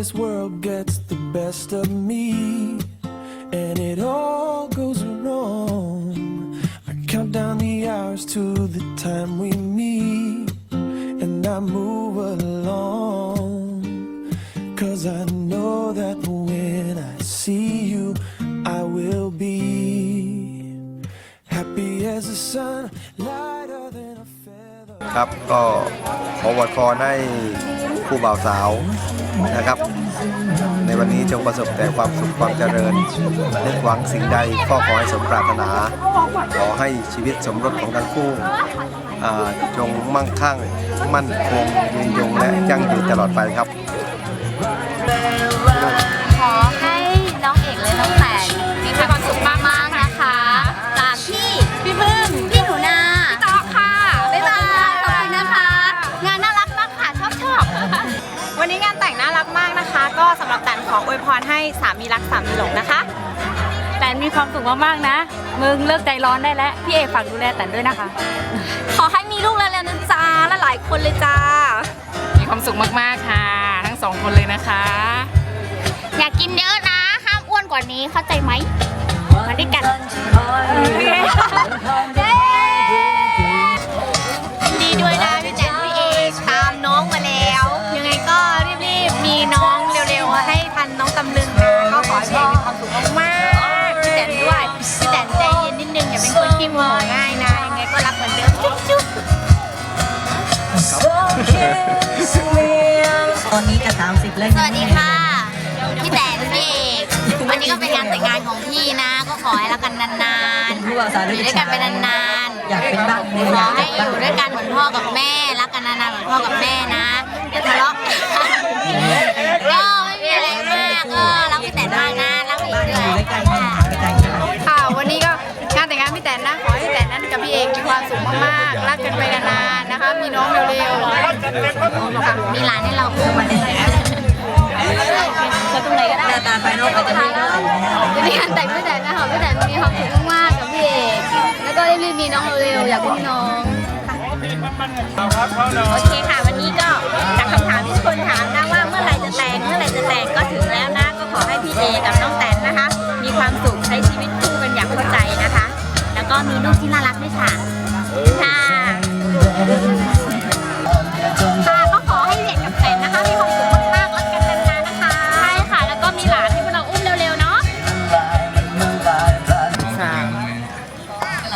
this world gets the best of me and it all goes wrong. I count down the hours to the time we meet and I move along. Cause I know that when I see you, I will be happy as the sun, lighter than a feather. ครับก็ขออวยพรให้ คู่บ่าวสาวนะครับ ในวันนี้จงประสบแต่ความสุขความเจริญนึกหวังสิ่งใดก็ขอให้สมปรารถนา ขอให้ชีวิตสมรสของทั้งคู่จงมั่งคั่งมั่นคงยืนยงและยั่งยืนตลอดไปครับ นี้งานแต่งน่ารักมากนะคะ ก็สำหรับแตนขออวยพรให้สามีรักสามีหลงนะคะ แต่มีความสุขมากๆนะ มึงเลิกใจร้อนได้แล้ว พี่เอกฝากดูแลแต่ด้วยนะคะ ขอให้มีลูกเร็วๆนะจ๊ะและหลายคนเลยจ้า มีความสุขมากๆค่ะ ทั้งสองคนเลยนะคะ อยากกินเยอะนะ ห้ามอ้วนกว่านี้เข้าใจไหมมาด้วยกัน อย่าเป็นคนขี้โมโหง่ายนะยังไงก็รักเหมือนเดิมจุ๊บๆตอนนี้จะ30แล้วสวัสดีค่ะ พี่แตนพี่เอกวันนี้ก็เป็นงานแต่งงานของพี่นะ ก็ขอให้รักกันนานๆผู้บ่าวสาวอยู่ด้วยกันไปนานอยากเป็นบ้างๆขอให้อยู่ด้วยกันเหมือนพ่อกับแม่ รักกันนานๆเหมือนพ่อกับแม่ กับพี่เอกมีความสุขมากๆ รักกันไปนานๆนะคะ มีน้องเร็วๆมีหลานให้เราคู่มาเลยตรงไหนก็หได้น้าตาภายนอกอาจจะไม่ได้นะวันนี้งานแต่งพี่แตนนะคะพี่แตนมีความสุขมากๆกับพี่เอกแล้วก็รีบๆมีน้องเร็วๆอยากมีน้องโอเคค่ะ วันนี้ก็จากคำถามที่ทุกคนถามนะว่า รักด้วยค่ะ ค่ะค่ะก็ขอให้เด็กกับแฟนนะคะมีความสุขมากๆรักกันนานๆนะคะ ใช่ค่ะ แล้วก็มีหลานให้พวกเราอุ้มเร็วๆเนาะค่ะ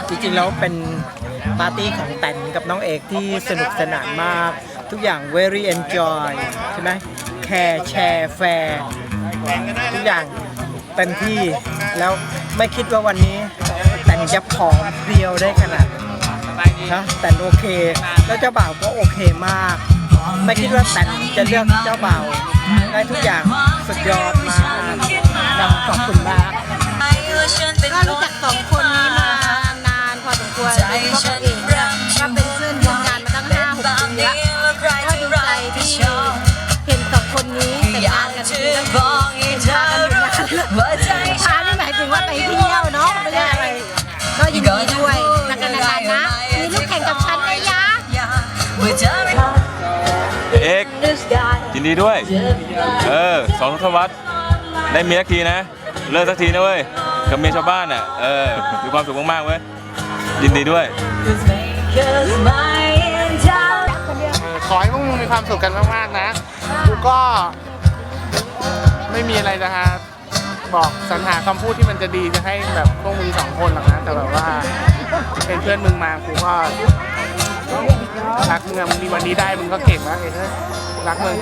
จริงๆแล้วเป็นปาร์ตี้ของแตนกับน้องเอกที่สนุกสนานมาก ทุกอย่าง very enjoy ใช่ไหมแคร์แชร์แฟร์ทุกอย่างเต็มที่แล้วไม่คิดว่าวันนี้ แตนจะผอมเพรียวได้ขนาดนี้นะแตนโอเค แล้วเจ้าบ่าวก็โอเคมาก ไม่คิดว่าแตนจะเลือกเจ้าบ่าวได้ทุกอย่างสุดยอดมากนะขอบคุณมากก็ ยินดีด้วย เออสองทศวรรษได้เมียสักทีนะ เลิกสักทีนะเว้ย กับเมียชาวบ้านอะ เออ มีความสุขมากๆเว้ย ยินดีด้วย ขอให้พวกมึงมีความสุขกันมากๆนะ กูก็ไม่มีอะไรนะฮะบอกสรรหาคำพูดที่มันจะดีจะให้แบบพวกมึงสองคนหรอกนะ แต่แบบว่าเป็นเพื่อนมึงมากูก็รักมึงอะมึงมีวันนี้ได้มึงก็เก่งมากเลยเฮ้ยรั กมึง